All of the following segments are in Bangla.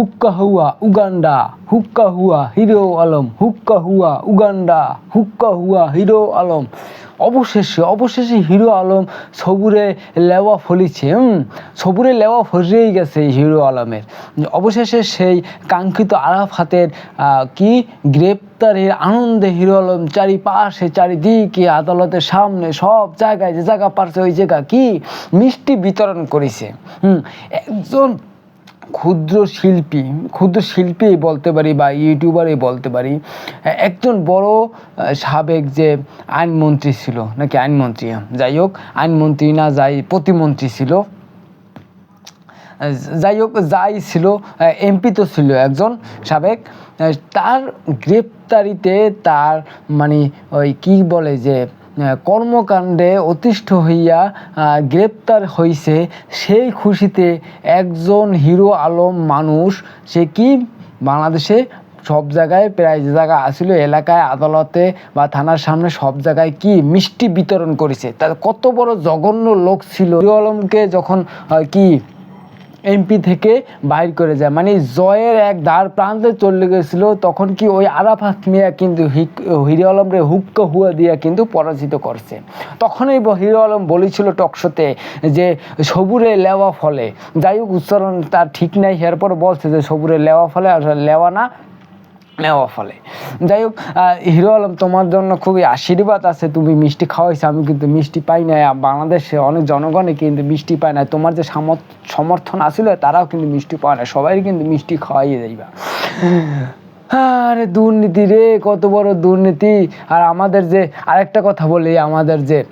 হুক্কা হুয়া উগান্ডা হুক্কা হুয়া হিরো আলম হুক্কা হুয়া উগান্ডা হুক্কা হুয়া হিরো আলম। অবশেষে অবশেষে হিরো আলম সবুরে লেওয়া ফলিছে সবুরে লেওয়া ফরিয়েই গেছে হিরো আলমের। অবশেষে সেই কাঙ্ক্ষিত আরাফাতের কি? গ্রেপ্তারের আনন্দে হিরো আলম চারিপাশে, চারিদিকে আদালতের সামনে, সব জায়গায় যে জায়গা পারছে ওই জায়গা কি? মিষ্টি বিতরণ করেছে, হুম? একজন ক্ষুদ্র শিল্পী ক্ষুদ্র শিল্পী বলতে পারি বা ইউটিউবারই বলতে পারি, একজন বড় সাবেক যে আইনমন্ত্রী ছিল, নাকি আইনমন্ত্রী, যাই হোক, আইনমন্ত্রী না, যাই, প্রতিমন্ত্রী ছিল। যাই হোক, যাই ছিল এমপি তো ছিল একজন সাবেক তার গ্রেপ্তারিতে তার মানে ওই কি বলে যে কর্মকাণ্ডে অতিষ্ঠ হইয়া গ্রেপ্তার হইছে। সেই খুশিতে একজন হিরো আলম মানুষ, সে কি বাংলাদেশে সব জায়গায় প্রায় যে জায়গা আসিল এলাকায়, আদালতে বা থানার সামনে সব জায়গায় কি মিষ্টি বিতরণ করেছে? তার কত বড় জঘন্য লোক ছিল। হিরো আলমকে যখন কি এমপি থেকে বাইর করে যায়। মানে জয়ের এক দ্বার প্রান্তে চলে গেছিল, তখন কি ওই আরাফাত মিয়া কিন্তু হিরে আলমরে হুক্ক হুয়া দিয়া কিন্তু পরাজিত করছে। তখনই হিরো আলম বলেছিল টকশোতে যে, সবুরে লেওয়া ফলে। যাই হোক, উচ্চারণ তার ঠিক নাই, এরপর বলছে যে, সবুরে লেওয়া ফলে আসলে লেওয়া না। নেওয়া ফলে। যাই হোক হিরো আলম, তোমার জন্য খুবই আশীর্বাদ আছে। তুমি মিষ্টি খাওয়াইছো, আমি কিন্তু মিষ্টি পাই না বাংলাদেশে অনেক জনগণে কিন্তু মিষ্টি পায় না তোমার যে সামর্থ- সমর্থন আছিল, তারাও কিন্তু মিষ্টি পায় না সবাই কিন্তু মিষ্টি খাওয়াইয়ে যাইবা। আরে দুর্নীতি রে, কত বড় দুর্নীতি। আর আমাদের যে আরেকটা কথা বলি, আমাদের যে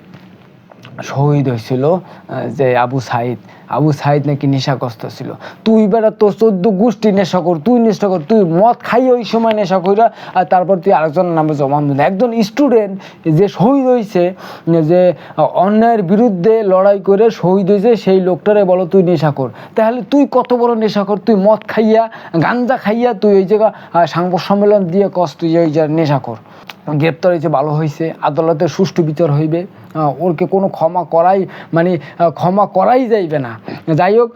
শহীদ হয়েছিল যে আবু সাইদ। আবু সাইদ নাকি নেশাগ্রস্ত ছিল। তুই বেড়া তোর চোদ্দ গোষ্ঠী নেশা কর, তুই নেশা কর, তুই মদ খাই ওই সময় নেশা কইরা, আর তারপর তুই আরেকজনের নামে জমা দিল। একজন স্টুডেন্ট যে শহীদ হয়েছে যে অন্যায়ের বিরুদ্ধে লড়াই করে শহীদ হয়েছে সেই লোকটারে বলো তুই নেশা কর। তাহলে তুই কত বড় নেশা কর? তুই মদ খাইয়া, গাঞ্জা খাইয়া তুই ওই জায়গা সাংবাদ সম্মেলন দিয়ে কস তুই ওই নেশা কর। গ্রেপ্তার হয়েছে, ভালো হয়েছে, আদালতে সুষ্ঠু বিচার হইবে ওরকে কোনো ক্ষমা করাই মানে ক্ষমা করাই যাইবে না। যাই হোক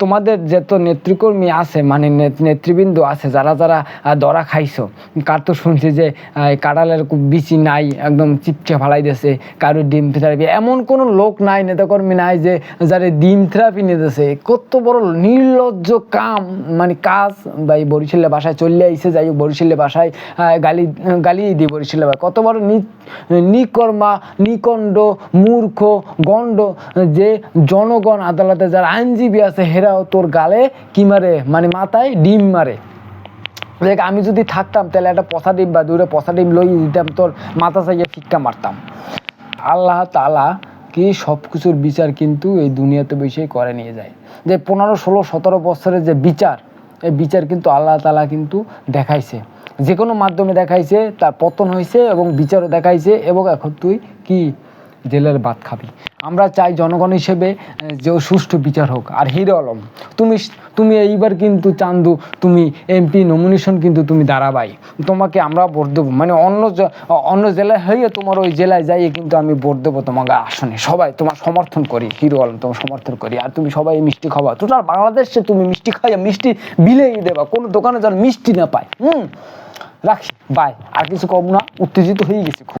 তোমাদের যত নেতৃকর্মী আছে মানে নেতৃবৃন্দ আছে, যারা যারা দরা খাইছো, কার তো শুনছি যে কাঁঠালের বিচি নাই, একদম চিপচে ফালাই দিয়েছে, কারোর ডিম থেরাপি এমন কোনো লোক নাই, নেতাকর্মী নাই যে, যারা ডিম থেরাপি নিতেছে কত বড় নির্লজ্জ কাম মানে কাজ বা এই বরিশালের বাসায় চলে আইসে যাই হোক, বরিশালের বাসায় গালি গালি দিয়ে বরিশালের বাসায় কত বড় নিকর্মা, নিকণ্ড, মূর্খ, গণ্ড, যে জনগণ আদালতে যারা আইনজীবী আছে, হেরাও তোর গালে কি মারে? মানে মাথায় ডিম মারে। দেখ, আমি যদি থাকতাম, তাহলে একটা পচা ডিম বা দুটো পচা ডিম লই দিতাম, তোর মাথা চাইয়ে ফিক্কা মারতাম। আল্লাহ তালা কি সব কিছুর বিচার কিন্তু এই দুনিয়াতে বসেই করে নিয়ে যায়। যে পনেরো, ষোলো, সতেরো বছরের যে বিচার, এই বিচার কিন্তু আল্লাহ তালা কিন্তু দেখাইছে। যে কোনো মাধ্যমে দেখাইছে, তার পতন হয়েছে এবং বিচারও দেখাইছে, এবং এখন তুই কি জেলের ভাত খাবি? আমরা চাই জনগণ হিসেবে যে সুষ্ঠু বিচার হোক। আর হিরো আলম, তুমি তুমি এইবার কিন্তু চান্দু, তুমি এমপি নমিনেশন কিন্তু তুমি দাঁড়াবাই। তোমাকে আমরা ভোট দেবো। মানে অন্য অন্য জেলায় হয়ে তোমার ওই জেলায় যাই কিন্তু আমি ভোট দেবো তোমাকে আসনে। সবাই তোমার সমর্থন করি, হিরো আলম তোমার সমর্থন করি। আর তুমি সবাই মিষ্টি খাওয়া টোটাল বাংলাদেশে তুমি মিষ্টি খাইয়া মিষ্টি বিলেই দেবা। কোনো দোকানে যেন মিষ্টি না পায়। হুম? রাখি বাই আর কিছু কম না উত্তেজিত হয়ে গেছি